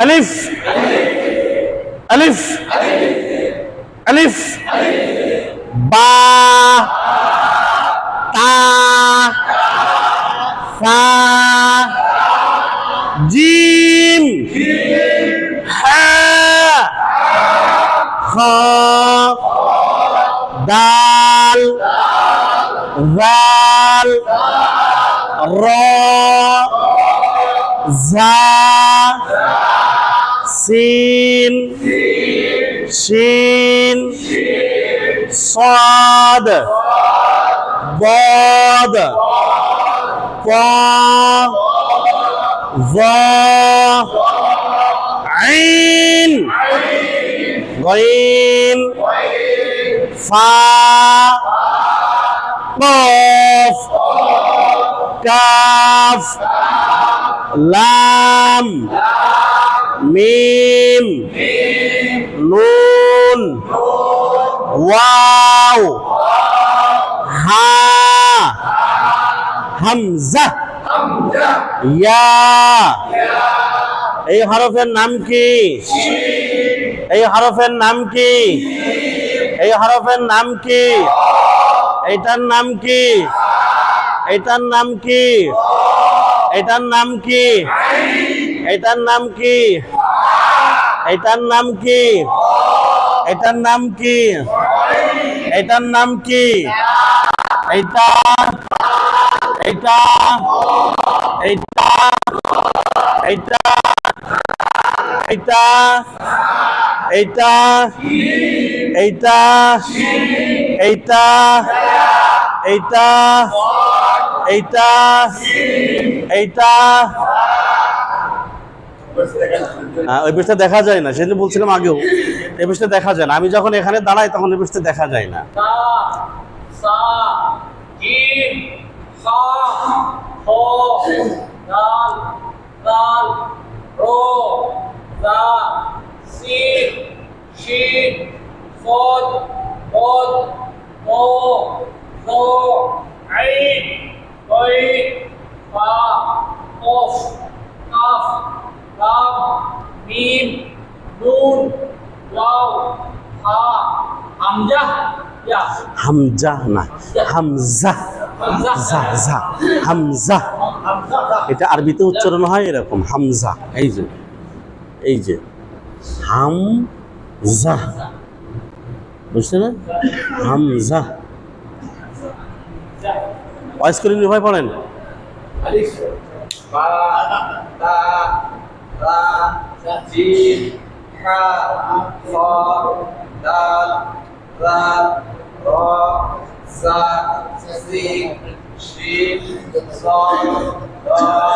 ألف. ألف. ألف. با. تا. فا جيم. ها خا دال. ذال را. زا. Scene শিন সাদ বদ পা আইন গইন ফা কফ কাফ লাম মিম। নুন। ওয়াও। হা। হামজা। ইয়া। এই হরফের নাম কি? এই হরফের নাম কি? এই হরফের নাম কি? এটার নাম কি? এটার নাম কি? এটার নাম কি? এটার নাম কি এটার নাম কি এটার নাম কি এটার নাম কি এটা এটা এটা এটা এটা এটা এইটা এইটা এইটা এইটা এইটা ওই পৃষ্ঠা দেখা যায় না সেদিন বলছিলাম আগেও। এই পৃষ্ঠা দেখা যায় না। আমি যখন এখানে দাঁড়াই, তখন এই পৃষ্ঠা দেখা যায় না। তা, সা জিম খা খ লাম মিম নুন ওয়াও হা হামজা না হামজা হামজা। এটা আরবিতে উচ্চারণ হয় এরকম হামজা। এই যে এই যে হামজা। বুঝছে না? হামজা। ভয়েস করে নির্ভয় পড়েন। La jim ha fa dal ra ra za si shin son ra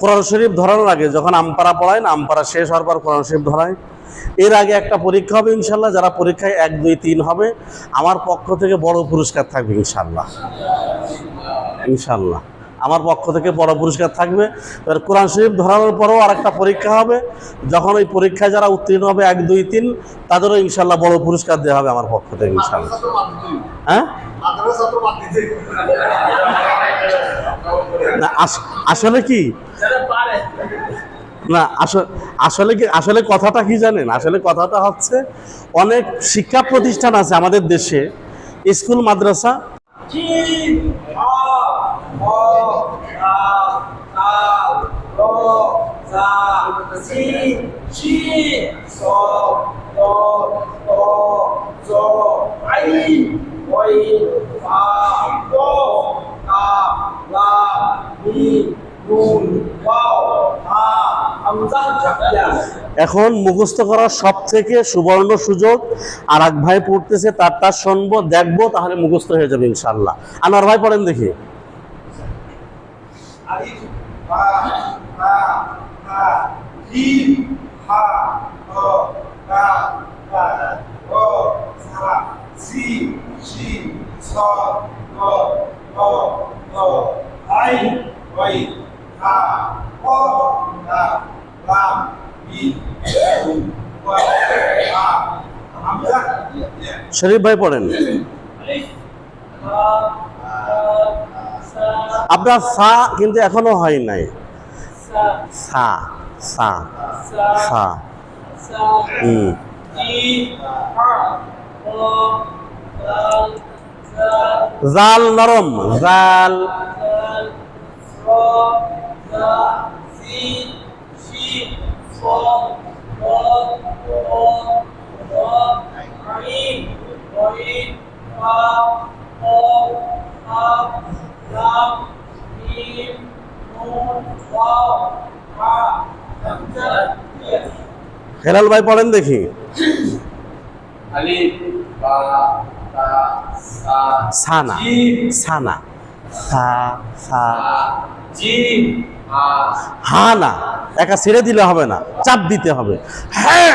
কোরআন শরীফ ধরানোর আগে যখন আমপারা পড়ায় না আমপারা শেষ হওয়ার পর কোরআন শরীফ ধরায়। এর আগে একটা পরীক্ষা হবে ইনশাল্লাহ, যারা পরীক্ষায় এক, দুই, তিন হবে, আমার পক্ষ থেকে বড় পুরস্কার থাকবে ইনশাল্লাহ। ইনশাল্লাহ। আমার পক্ষ থেকে বড় পুরস্কার থাকবে। এবার কোরআন শরীফ ধরানোর পরেও আর একটা পরীক্ষা হবে। যখন ওই পরীক্ষায় যারা উত্তীর্ণ হবে এক, দুই, তিন, তাদেরও ইনশাল্লাহ বড় পুরস্কার দেওয়া হবে আমার পক্ষ থেকে ইনশাল্লাহ। হ্যাঁ? না, আস- আসলে কি? না আসলে কি, আসলে কথাটা কি জানেন? আসলে কথাটা হচ্ছে অনেক শিক্ষা প্রতিষ্ঠান আছে আমাদের দেশে। স্কুল, মাদ্রাসা। এখন মুখস্থ করার সব থেকে সুবর্ণ সুযোগ আর এক ভাই পড়তেছে, তার তার শুনব, দেখব, তাহলে মুখস্থ হয়ে যাবে ইনশাল্লাহ আনার ভাই পড়েন দেখি। শরীফ ভাই পড়েন। আপনার সা কিন্তু এখনও হয় নাই। সা সা সা। জাল নরম, জাল। হেলাল ভাই পড়েন দেখি। সানা সানা। সা হা না একা ছেড়ে দিলে হবে না চাপ দিতে হবে। হ্যাঁ!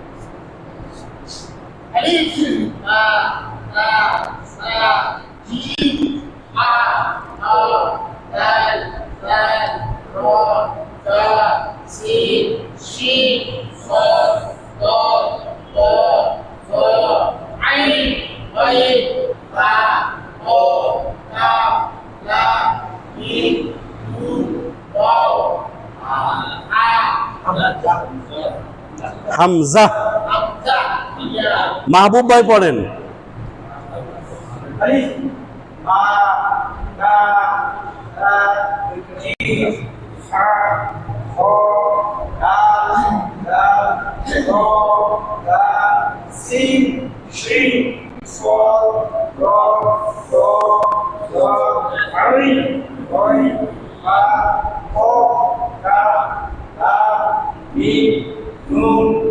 হামজা। মাহবুব ভাই পড়েন। Nun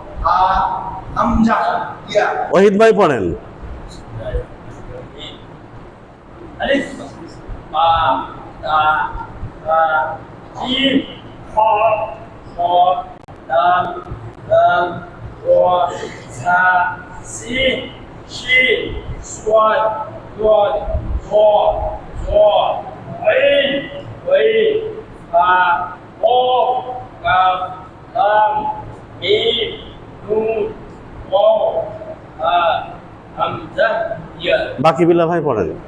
ওহিদ ভাই পড়েন Thank you. বাকি বিলা ভাই পড়ে যান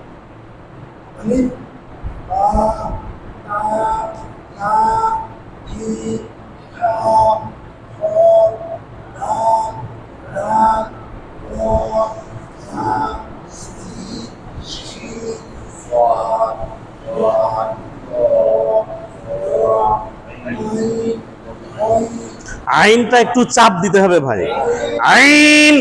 Thank you. আইনটা একটু চাপ দিতে হবে ভাই। আইন!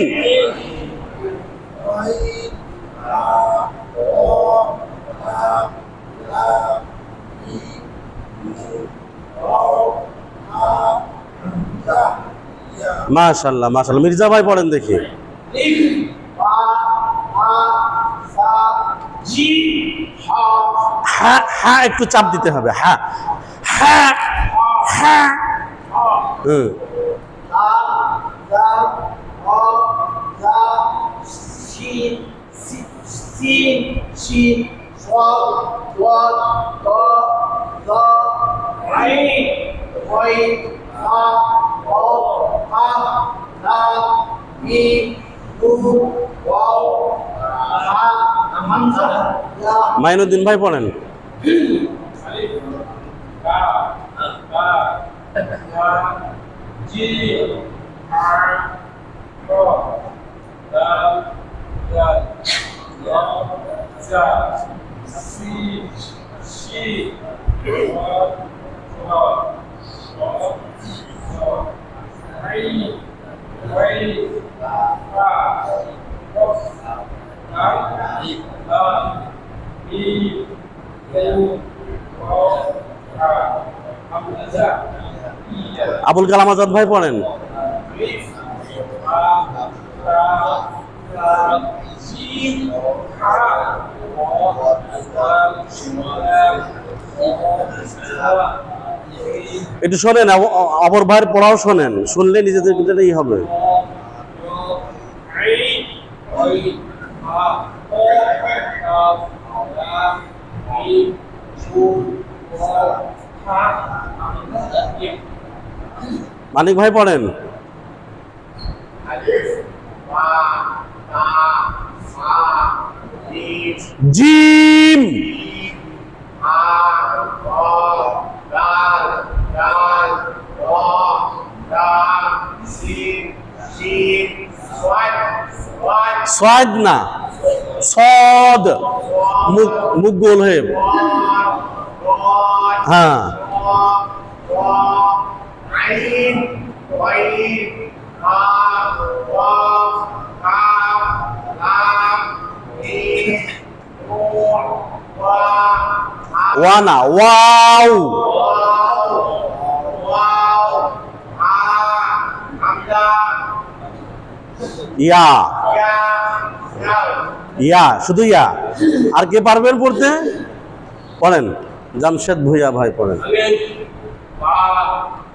মাশাল্লাহ মাশাল্লাহ। মির্জা ভাই পড়েন দেখি। হ্যাঁ হ্যাঁ একটু চাপ দিতে হবে। হ্যাঁ হ্যাঁ হ্যাঁ হুম la la o G R O L L Abul Kalam Azad ভাই পড়েন। একটু শোনেন অপর ভাইয়ের পড়াও শোনেন, শুনলে নিজেদের ভিতরে হবে। মানিক ভাই পড়েন। জিম। সয়েদ না। সদ। মুখ গোল হয়ে। হ্যাঁ। আইন ওয়া না ইয়া। ইয়া শুধু ইয়া। আর কে পারবেন পড়তে? পড়েন। জামশেদ ভুইয়া ভাই পড়েন।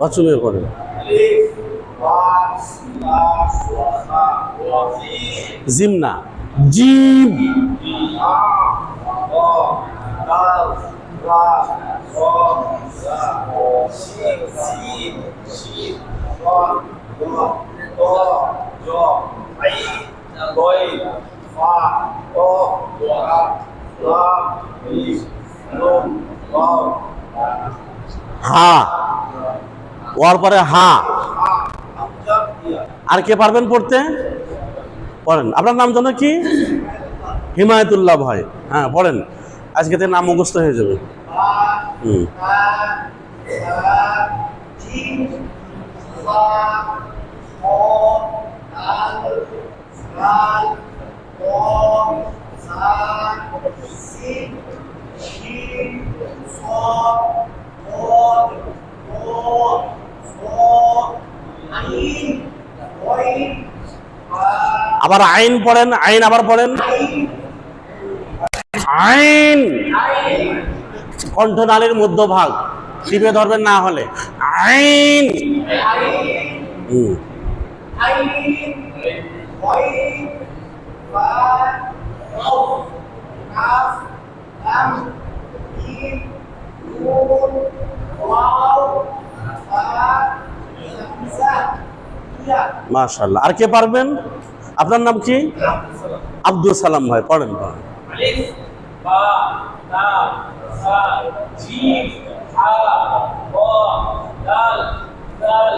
বাচনের পরে জিম না জিম। জিম। জ আই গই ফা ও ওয়া লা লি নুন ওয়াও হা। ওয়ার পরে হা। আর কে পারবেন পড়তে? পড়েন। আপনার নাম যেন কি? হিমায়তুল্লাহ ভাই। হ্যাঁ পড়েন। আজকে তে নাম মুখস্থ হয়ে যাবে। হুম। আবার আইন পড়েন আইন আবার পড়েন। আইন! কণ্ঠনালীর মধ্যভাগ টিপে ধরবেন না হলে। আইন! মাশাল্লাহ আর কে পারবেন আপনার নাম কি আব্দুল সালাম ভাই পড়েন পড়েন ألف با تا سا جيم ها واو دال دال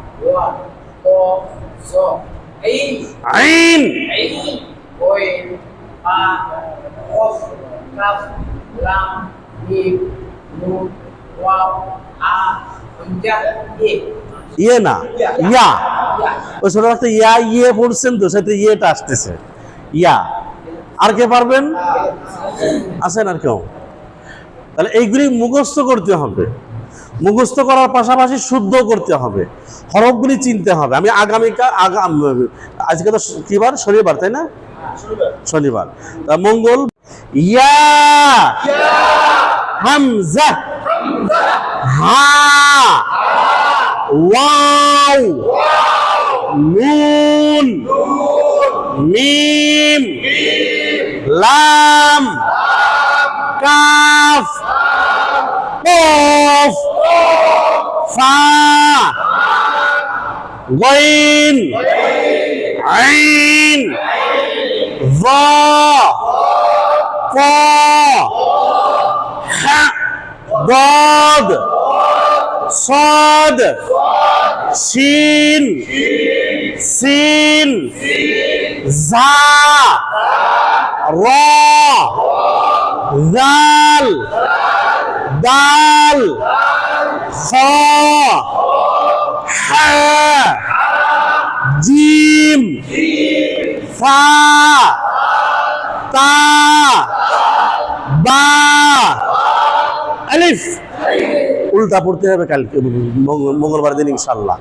আইন ইয়ে না, ইয়া। ওই ছোট রাখতে ইয়া ইয়ে পড়ছেন তো, সেটা ইয়েটা আসতেছে। ইয়া। আর কে পারবেন? আছেন আর কেউ? তাহলে এইগুলি মুখস্থ করতে হবে। মুখস্থ করার পাশাপাশি শুদ্ধ করতে হবে। হরফগুলি চিনতে হবে। আমি আগামীকাল আগাম আজকে তো কি বার? শনিবার, তাই না? শনিবার। তা মঙ্গল, ইয়া, হামজা, হা, ওয়াও, নুন, মিম, লাম, কাফ قاف فاء غين عين ظا قا حاء ضاد صاد شين سين زا را ذال দাল খ হা, জিম, ফা, তা, বা, আলিফ। উল্টা পড়তে হবে কালকে মঙ্গলবার দিন ইনশাল্লাহ